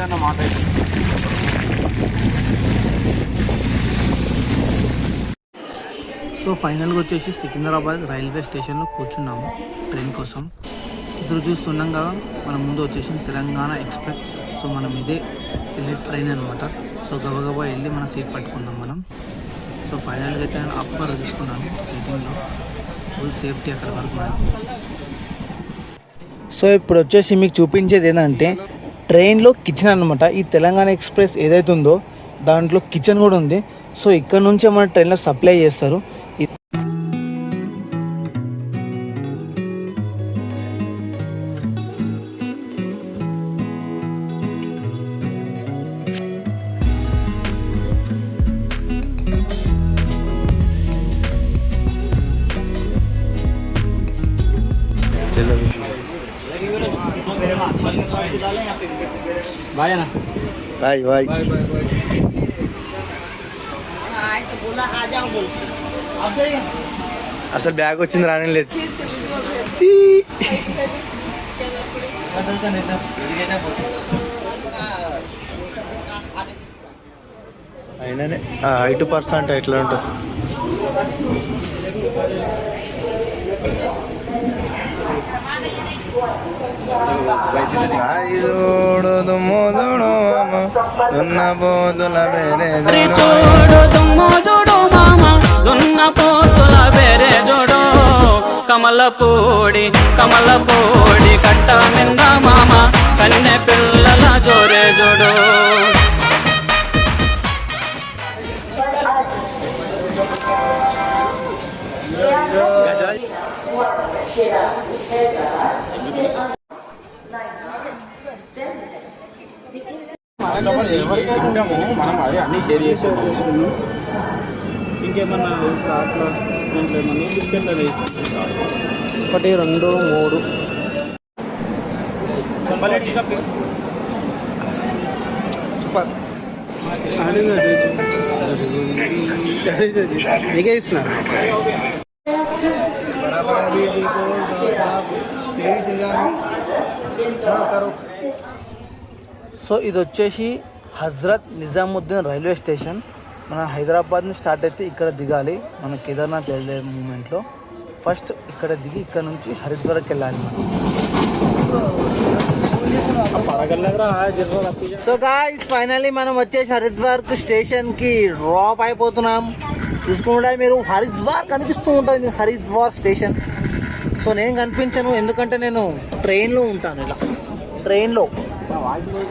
ఏదన్నా మాట్లాడి సో ఫైనల్గా వచ్చేసి సికింద్రాబాద్ రైల్వే స్టేషన్లో కూర్చున్నాము ట్రైన్ కోసం. ఎదురు చూస్తుండగా మన ముందు వచ్చేసి తెలంగాణ ఎక్స్ప్రెస్. సో మనం ఇదే వెళ్ళే ట్రైన్ అనమాట సో గబగబా వెళ్ళి మన సీట్ పట్టుకుందాం మనం. సో ఫైనల్గా అయితే నేను అప్పర్ తీసుకున్నాను సీటింగ్లో. ఫుల్ సేఫ్టీ అక్కడ వరకు సో ఇప్పుడు వచ్చేసి మీకు చూపించేది ఏంటంటే ట్రైన్లో కిచెన్ అనమాట ఈ తెలంగాణ ఎక్స్ప్రెస్ ఏదైతే ఉందో దాంట్లో కిచెన్ కూడా ఉంది. సో ఇక్కడ నుంచే మన ట్రైన్లో సప్లై చేస్తారు. బాయ్ అన్న బాయ్ బాయ్ అసలు బ్యాగ్ వచ్చింది రాని లేదు. అయినానే. ఎయిట్ పర్సెంట్ ఎట్లా ఉంటుంది? రాయిదోడు దుమ్ముదోడు ఉన్న బోధుల వేరే హరి చూడు దుమ్ము చూడు మామ దున్న పోతుల బేరే చూడు కమల పూడి కమల పూడి కట్ట నింద మామ కన్నె పిల్లల జోరే జోడు తింటామో మనం అదే అన్ని షేర్ చేసుకుంటాం. ఇంకేమన్నా అట్లా దీంట్లో ఏమన్నా తీసుకెళ్ళాలి ఒకటి రెండు మూడు. సూపర్. ఇస్తున్నారు. సో ఇది వచ్చేసి హజ్రత్ నిజాముద్దీన్ రైల్వే స్టేషన్ మన హైదరాబాద్ నుంచి స్టార్ట్ అయితే ఇక్కడ దిగాలి మన కేదార్నాథ్ వెళ్ళే మూమెంట్లో ఫస్ట్ ఇక్కడ దిగి ఇక్కడ నుంచి హరిద్వార్కి వెళ్ళాలి మనం. సో గాయస్ ఫైనల్లీ మనం వచ్చేసి హరిద్వార్ స్టేషన్కి డ్రాప్ అయిపోతున్నాం. చూసుకుంటే మీరు హరిద్వార్ కనిపిస్తూ ఉంటుంది మీకు హరిద్వార్ స్టేషన్. సో నేను కనిపించను ఎందుకంటే నేను ట్రైన్లో ఉంటాను ఇలా. ట్రైన్లో.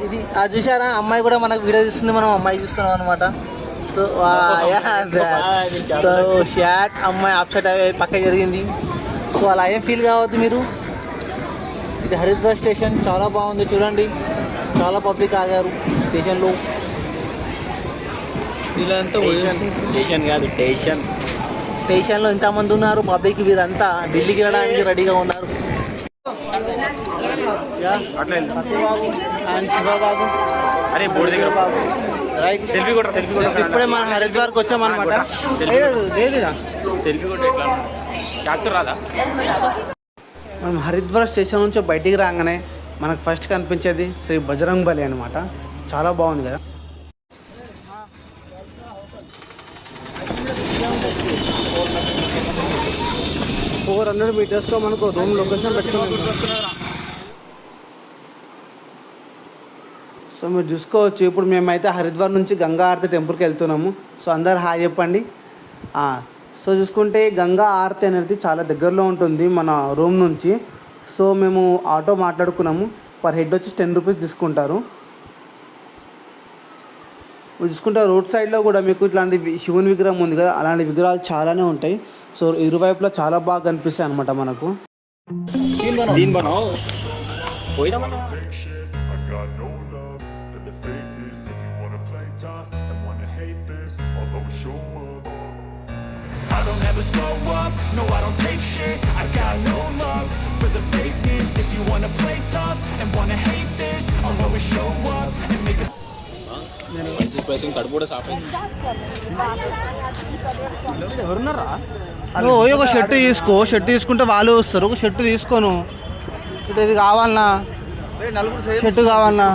ఇది చూసారా అమ్మాయి కూడా మనకు వీడియో తీస్తుంది మనం అమ్మాయి చూస్తున్నాం అనమాట సో సో షాట్ అమ్మాయి అప్సెట్ అయ్యి పక్క జరిగింది. సో అలా ఏం ఫీల్ కావద్దు మీరు. ఇది హరిద్వార్ స్టేషన్ చాలా బాగుంది చూడండి. చాలా పబ్లిక్ ఆగారు స్టేషన్లో. స్టేషన్ కాదు స్టేషన్ స్టేషన్లో ఇంతమంది ఉన్నారు పబ్లిక్ వీరంతా ఢిల్లీకి వెళ్ళడానికి రెడీగా ఉన్నారు. శివబాబు అరే బోర్డు దగ్గర బాబు. రైట్ సెల్ఫీ కూడా సెల్ఫీ కూడా ఇప్పుడే మనం హరిద్వార్కి వచ్చామన్నమాట. సెల్ఫీ కూడా ఎట్లా డాక్టర్ రాదా? మనం హరిద్వార్ స్టేషన్ నుంచి బయటికి రాగానే మనకు ఫస్ట్ కనిపించేది శ్రీ బజరంగ్ బలి అనమాట చాలా బాగుంది కదా? ఫోర్ హండ్రెడ్ మీటర్స్తో మనకు రూమ్ లొకేషన్ పెట్టుకున్నాం. సో మీరు చూసుకోవచ్చు ఇప్పుడు మేమైతే హరిద్వార్ నుంచి గంగా ఆరతి టెంపుల్కి వెళ్తున్నాము. సో అందరు హాయ్ చెప్పండి. సో చూసుకుంటే గంగా ఆరతి అనేది చాలా దగ్గరలో ఉంటుంది మన రూమ్ నుంచి. సో మేము ఆటో మాట్లాడుకున్నాము. పర్ హెడ్ వచ్చి టెన్ రూపీస్ తీసుకుంటారు. చూసుకుంటే రోడ్ సైడ్లో కూడా మీకు ఇట్లాంటి శివుని విగ్రహం ఉంది కదా అలాంటి విగ్రహాలు చాలానే ఉంటాయి సో ఇరువైపులా చాలా బాగా కనిపిస్తాయి అనమాట మనకు దీని బనావు పోయినా మనం I got no love for the fakeness. If you wanna play tough and wanna hate this, I'll always show up. I don't ever slow up, no I don't take shit. I got no love for the fakeness. If you wanna play tough and wanna spicy spicy కడుపు కూడా ఎవరున్నారా? ఒక shirt తీసుకో. Shirt తీసుకుంటే వాళ్ళు వస్తారు. ఒక shirt తీసుకోను. ఇటు ఇది కావాలనా షర్ట్ కావాలనా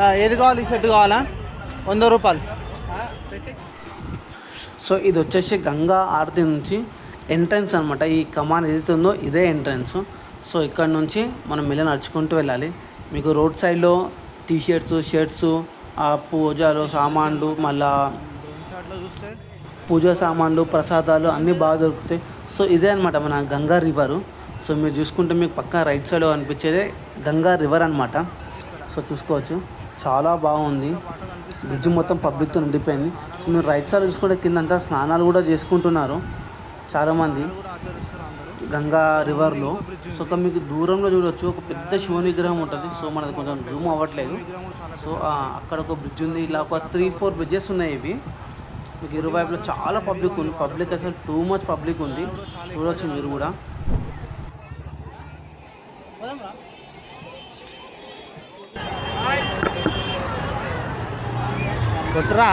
ఆ, ఏది కావాలి? ఈ షర్ట్ కావాలా? వంద రూపాయలు. సో ఇది వచ్చేసి గంగా ఆరతి నుంచి ఎంట్రన్స్ అనమాట ఈ కమాన్ ఏదైతే ఉందో ఇదే ఎంట్రన్స్. సో ఇక్కడ నుంచి మనం మెల్ల నడుచుకుంటూ వెళ్ళాలి. మీకు రోడ్ సైడ్లో టీ షర్ట్స్ షర్ట్స్ ఆ పూజలు సామాన్లు మళ్ళా పూజా సామాన్లు ప్రసాదాలు అన్నీ బాగా దొరుకుతాయి. సో ఇదే అనమాట మన గంగా రివరు. సో మీరు చూసుకుంటే మీకు పక్క రైట్ సైడ్లో కనిపించేదే గంగా రివర్ అనమాట సో చూసుకోవచ్చు. చాలా బాగుంది. బ్రిడ్జ్ మొత్తం పబ్లిక్తో నిండిపోయింది. సో మీరు రైట్ సైడ్ చూసుకుంటే కింద అంతా స్నానాలు కూడా చేసుకుంటున్నారు. చాలామంది గంగా రివర్లో. సో మీకు దూరంలో చూడొచ్చు. ఒక పెద్ద శివుని విగ్రహం ఉంటుంది. సో మనది కొంచెం జూమ్ అవ్వట్లేదు. సో అక్కడ ఒక బ్రిడ్జ్ ఉంది. ఇలా ఒక త్రీ ఫోర్ బ్రిడ్జెస్ ఉన్నాయి ఇవి. మీకు ఇరువైపులో చాలా పబ్లిక్ ఉంది. పబ్లిక్ అసలు టూ మచ్ పబ్లిక్ ఉంది. చూడవచ్చు మీరు కూడా. కొట్టురా?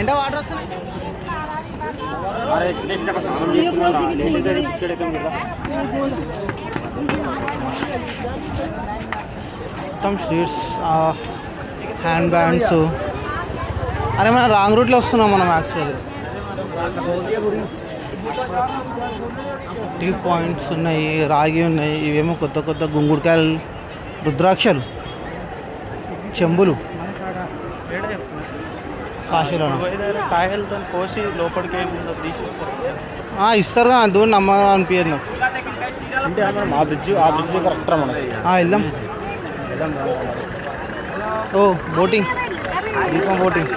ఎంత వాటర్ వస్తున్నాయి? మొత్తం స్వీట్స్ హ్యాండ్ బ్యాండ్స్ అరే మనం రాంగ్ రూట్లో వస్తున్నాం మనం యాక్చువల్లీ టీ పాయింట్స్ ఉన్నాయి రాగి ఉన్నాయి ఇవేమో కొత్త కొత్త గుంగుడికాయలు రుద్రాక్షలు చెంబులు. కాశీలోనా? కాయలతో కోసి లోపలికి ఇస్తారు కానీ అంత దూరం నమ్మకం అనిపించదు నాకు. అంటే ఆ బ్రిడ్జ్ ఆ బ్రిడ్జ్ కరెక్ట్ మనకి. ఆ, వెళ్దాం. ఓ బోటింగ్. దీపం బోటింగ్.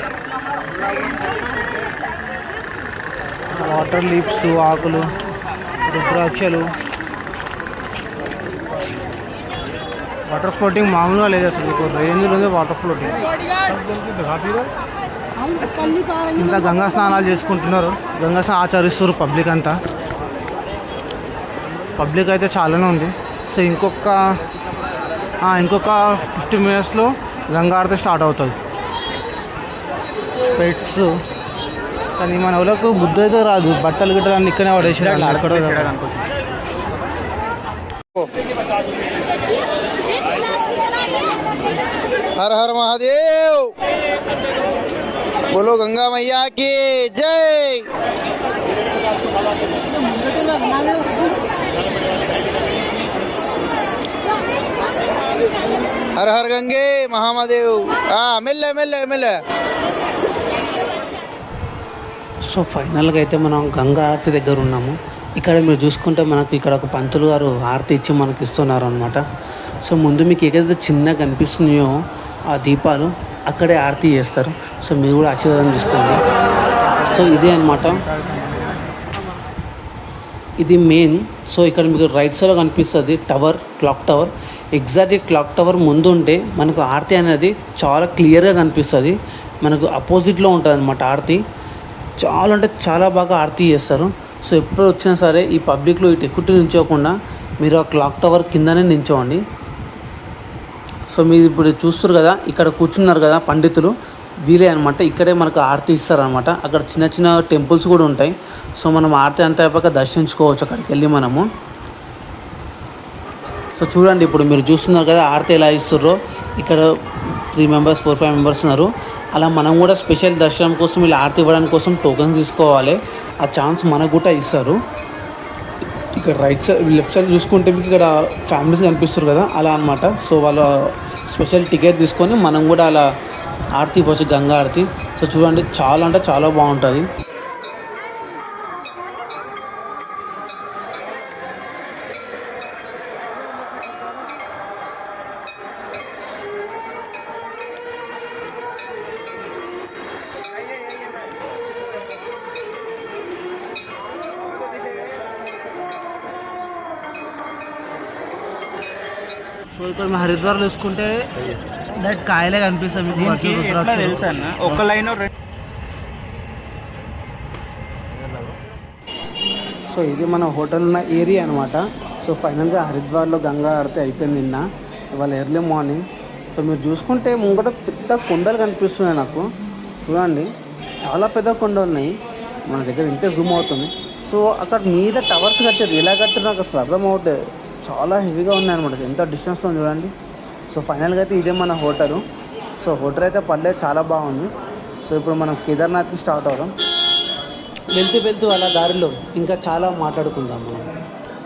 వాటర్ లీప్స్ ఆకులు రుద్రాక్షలు. వాటర్ ఫ్లోటింగ్ మామూలుగా లేదు అసలు. రేంజ్లో ఉంది వాటర్ ఫ్లోటింగ్ ఇంకా గంగా స్నానాలు చేసుకుంటున్నారు. గంగా స్నానం ఆచరిస్తారు పబ్లిక్ అంతా. పబ్లిక్ అయితే చాలానే ఉంది. సో ఇంకొక ఇంకొక ఫిఫ్టీ మినిట్స్లో గంగా ఆడితే స్టార్ట్ అవుతుంది. స్పెట్స్. కానీ మన వాళ్ళకు బుద్ధి అయితే రాదు. బట్టలు గిట్టలు అన్ని ఇక్కడనే పడేసి హర హర మహాదేవ్! बोलो गंगा मैया की जय हर हर गंगे महादेव हाँ मिल ले मिल ले मिल ले సో ఫైనల్గా అయితే మనం గంగా ఆరతి దగ్గర ఉన్నాము ఇక్కడ మీరు చూసుకుంటే మనకు ఇక్కడ ఒక పంతులు గారు ఆరతి ఇచ్చి మనకి ఇస్తున్నారు అనమాట సో ముందు మీకు ఏదైతే చిన్నగా కనిపిస్తున్నాయో ఆ దీపాలు అక్కడే ఆరతి చేస్తారు. సో మీరు కూడా ఆశీర్వాదం తీసుకోండి. సో ఇదే అనమాట ఇది మెయిన్ సో ఇక్కడ మీకు రైట్ సైడ్లో కనిపిస్తుంది tower clock tower exact clock tower ముందు ఉంటే మనకు ఆరతి అనేది చాలా క్లియర్గా కనిపిస్తుంది. మనకు అపోజిట్లో ఉంటుంది అనమాట ఆరతి. చాలా అంటే చాలా బాగా ఆరతి చేస్తారు. సో ఎప్పుడు వచ్చినా సరే ఈ పబ్లిక్లో ఇటు ఎక్కువ నించోకుండా మీరు ఆ క్లాక్ టవర్ కిందనే నించోండి. సో మీరు ఇప్పుడు చూస్తారు కదా ఇక్కడ కూర్చున్నారు కదా పండితులు వీలే అనమాట ఇక్కడే మనకు ఆరతి ఇస్తారనమాట అక్కడ చిన్న చిన్న టెంపుల్స్ కూడా ఉంటాయి. సో మనం ఆరతి అంతా అయిపోయాక దర్శించుకోవచ్చు అక్కడికి వెళ్ళి మనము. సో చూడండి ఇప్పుడు మీరు చూస్తున్నారు కదా ఆరతి ఎలా ఇస్తుర్రో. ఇక్కడ three members four five members ఉన్నారు. అలా మనం కూడా స్పెషల్ దర్శనం కోసం ఇలా ఆరతి ఇవ్వడానికి కోసం టోకన్స్ తీసుకోవాలి. ఆ ఛాన్స్ మనకు కూడా ఇస్తారు. ఇక్కడ రైట్ సైడ్ లెఫ్ట్ సైడ్ చూసుకుంటే మీకు ఇక్కడ ఫ్యామిలీస్ కనిపిస్తారు కదా అలా అనమాట సో వాళ్ళ స్పెషల్ టికెట్ తీసుకొని మనం కూడా అలా ఆరతి పోవచ్చు గంగా ఆరతి. సో చూడండి చాలా అంటే చాలా బాగుంటుంది. సో ఇక్కడ మా హరిద్వార్ చూసుకుంటే డైరెక్ట్ కాయలే కనిపిస్తాయి మీకు తెలుసా అన్న? ఒక లైన్ సో ఇది మన హోటల్ ఉన్న ఏరియా అనమాట సో ఫైనల్గా హరిద్వార్లో గంగా ఆడితే అయిపోయింది నిన్న. ఇవాళ ఎర్లీ మార్నింగ్. సో మీరు చూసుకుంటే ముంగట పెద్ద కొండలు కనిపిస్తున్నాయి నాకు. చూడండి చాలా పెద్ద కొండలు ఉన్నాయి. మన దగ్గర ఇంతే జూమ్ అవుతుంది. సో అక్కడ మీద టవర్స్ కట్టారు ఎలా కట్టారు నాకు అసలు అర్థం అవ్వట్లేదు. చాలా హెవీగా ఉన్నాయి అనమాట ఎంత డిస్టెన్స్లో చూడండి. సో ఫైనల్గా అయితే ఇదే మన హోటల్. సో హోటల్ అయితే పర్లేదు చాలా బాగుంది. సో ఇప్పుడు మనం కేదార్నాథ్కి స్టార్ట్ అవుదాం. వెళ్తూ వెళ్తూ అలా దారిలో ఇంకా చాలా మాట్లాడుకుందాం మనం